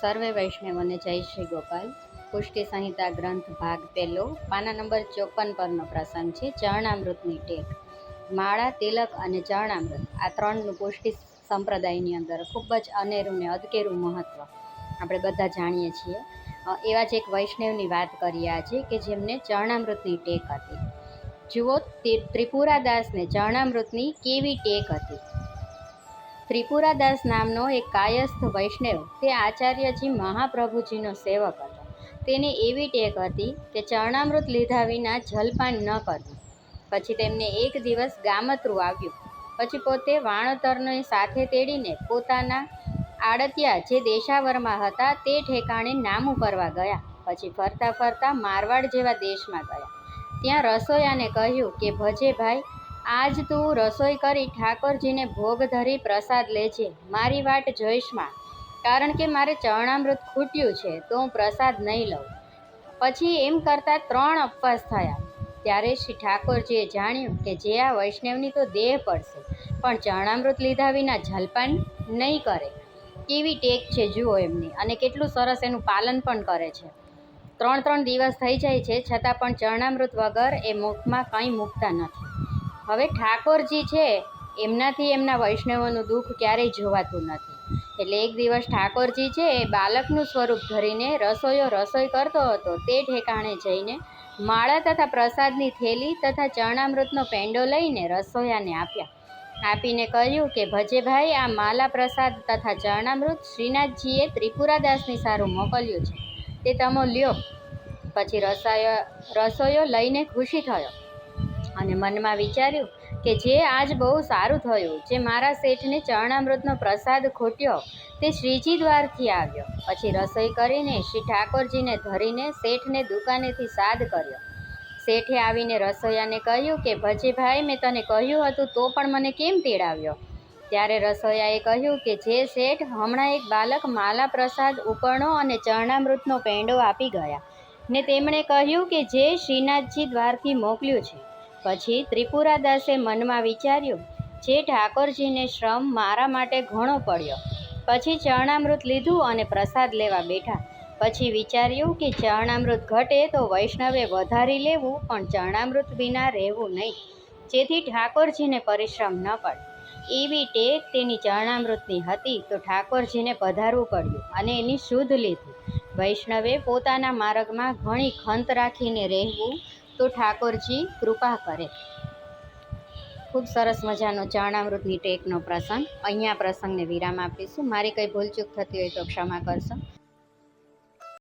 સર્વે વૈષ્ણવને જય શ્રી ગોપાલ. પુષ્ટિ સંહિતા ગ્રંથ ભાગ પહેલો, પાના નંબર ચોપન પરનો પ્રસંગ છે, ચરણામૃતની ટેક. માળા, તિલક અને ચરણામૃત, આ ત્રણનું પુષ્ટિ સંપ્રદાયની અંદર ખૂબ જ અનેરું ને અદકેરું મહત્ત્વ આપણે બધા જાણીએ છીએ. એવા જ એક વૈષ્ણવની વાત કરીએ આજે કે જેમને ચરણામૃતની ટેક હતી. જુઓ, તે ત્રિપુરાદાસને ચરણામૃતની કેવી ટેક હતી? ત્રિપુરાદાસ નામનો એક કાયસ્થ વૈષ્ણવ, તે આચાર્યજી મહાપ્રભુજીનો સેવક હતો. તેને એવી ટેક હતી કે ચરણામૃત લીધા વિના જલપાન ન કરવું. પછી તેમને એક દિવસ ગામતરું આવ્યું. પછી પોતે વાણતરને સાથે તેડીને પોતાના આડતિયા જે દેશાવરમાં હતા તે ઠેકાણે નામું કરવા ગયા. પછી ફરતા ફરતા મારવાડ જેવા દેશમાં ગયા. ત્યાં રસોયાને કહ્યું કે, ભજે ભાઈ આજ તું રસોઈ કરી ઠાકોરજીને ભોગ ધરી પ્રસાદ લેજે મારી વાટ જોઈશમાં. કારણ કે મારે ચરણામૃત ખૂટ્યું છે, તો હું પ્રસાદ નહીં લઉં. પછી એમ કરતાં ત્રણ અપવાસ થયા. ત્યારે શ્રી ઠાકોરજીએ જાણ્યું કે જે આ વૈષ્ણવની તો દેહ પડશે, પણ ચરણામૃત લીધા વિના જલપાન નહીં કરે. કેવી ટેક છે જુઓ એમની, અને કેટલું સરસ એનું પાલન પણ કરે છે. ત્રણ ત્રણ દિવસ થઈ જાય છે, છતાં પણ ચરણામૃત વગર એ મુખમાં કંઈ મૂકતા નથી. હવે ઠાકોરજી છે, એમનાથી એમના વૈષ્ણવોનું દુઃખ ક્યારેય જોવાતું નથી. એટલે એક દિવસ ઠાકોરજી છે, એ બાળકનું સ્વરૂપ ધરીને રસોઈયો રસોઈ કરતો હતો. તે ઠેકાણે જઈને માળા તથા પ્રસાદની થેલી તથા ચરણામૃતનો પેંડો લઈને રસોઈયાને આપ્યા. આપીને કહ્યું કે, ભજેભાઈ, આ માલા પ્રસાદ તથા ચરણામૃત શ્રીનાથજીએ ત્રિપુરાદાસની સારું મોકલ્યું છે. તે તમો લ્યો. પછી રસાયો, રસોઈયો લઈને ખુશી થયો. અને મનમાં વિચાર્યું કે જે આજ બહુ સારું થયું, જે મારા શેઠને ચરણામૃતનો પ્રસાદ ખોટ્યો, તે શ્રીજી દ્વારથી આવ્યો. પછી રસોઈ કરીને શ્રી ઠાકોરજીને ધરીને શેઠને દુકાનેથી સાદ કર્યો. શેઠે આવીને રસોઈયાને કહ્યું કે ભજે ભાઈ મેં તને કહ્યું હતું, તો પણ મને કેમ તેડાવ્યો ત્યારે રસોઈયાએ કહ્યું કે, જે શેઠ હમણાં એક બાલક માલા પ્રસાદ, ઉપરણો અને ચરણામૃતનો પેંડો આપી ગયા. ને તેમણે કહ્યું કે, જે શ્રીનાથજી દ્વારથી મોકલ્યું છે. પછી ત્રિપુરાદાસે મનમાં વિચાર્યું, જે ઠાકોરજીને શ્રમ મારા માટે ઘણો પડ્યો. પછી ચરણામૃત લીધું અને પ્રસાદ લેવા બેઠા. પછી વિચાર્યું કે ચરણામૃત ઘટે તો વૈષ્ણવે વધારી લેવું, પણ ચરણામૃત વિના રહેવું નહીં. જેથી ઠાકોરજીને પરિશ્રમ ન પડે. એવી ટેક તેની ચરણામૃતની હતી તો ઠાકોરજીને પધારવું પડ્યું અને એની શુદ્ધ લીધું. વૈષ્ણવે પોતાના માર્ગમાં ઘણી ખંત રાખીને રહેવું તો ઠાકોરજી કૃપા કરે. ખૂબ સરસ મજાનો ચરણામૃતની ટેકનો પ્રસંગ. અહીંયા પ્રસંગને વિરામ આપીશું. મારી કંઈ ભૂલચૂક થતી હોય તો ક્ષમા કરશો.